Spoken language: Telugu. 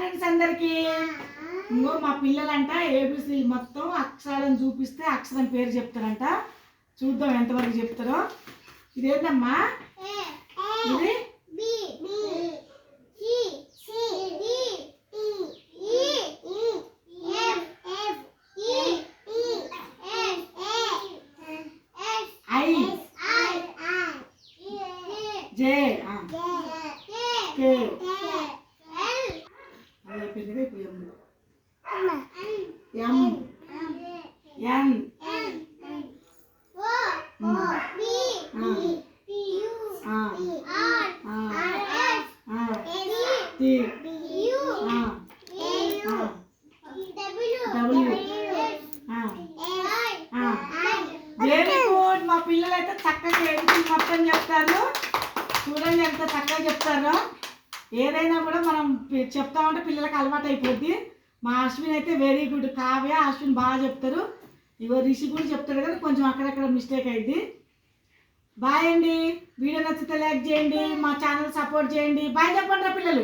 ఫ్రెండ్స్ అందరికి. ఇంకో మా పిల్లలంట ఏబిసి మొత్తం అక్షరాలను చూపిస్తే అక్షరం పేరు చెప్తారంట. చూద్దాం ఎంతవరకు చెప్తారో. ఇదేంటమ్మా ఇది? ఐ. జే. ఆ, కే. అయిపోయింది ఇప్పుడు ఎం ఎన్. వెరీ గుడ్ మా పిల్లలు అయితే చక్కగా ఎడిటింగ్ మొత్తం చెప్తారు. చూడండి ఎంత చక్కగా చెప్తారో. ఏదైనా కూడా మనం చెప్తామంటే చెప్తా ఉంటే అలవాటు అయిపోద్ది. మా అశ్విన్ అయితే వెరీ గుడ్ కావ్య అశ్విన్ బాగా చెప్తారు. ఇవో రిషి కూడా చెప్తాడు కదా కొంచెం అక్కడక్కడ మిస్టేక్ అయింది బాయ్ అండి. వీడియో నచ్చితే లైక్ చేయండి మా ఛానల్ సపోర్ట్ చేయండి. బాయ్ చెప్పండి పిల్లలు.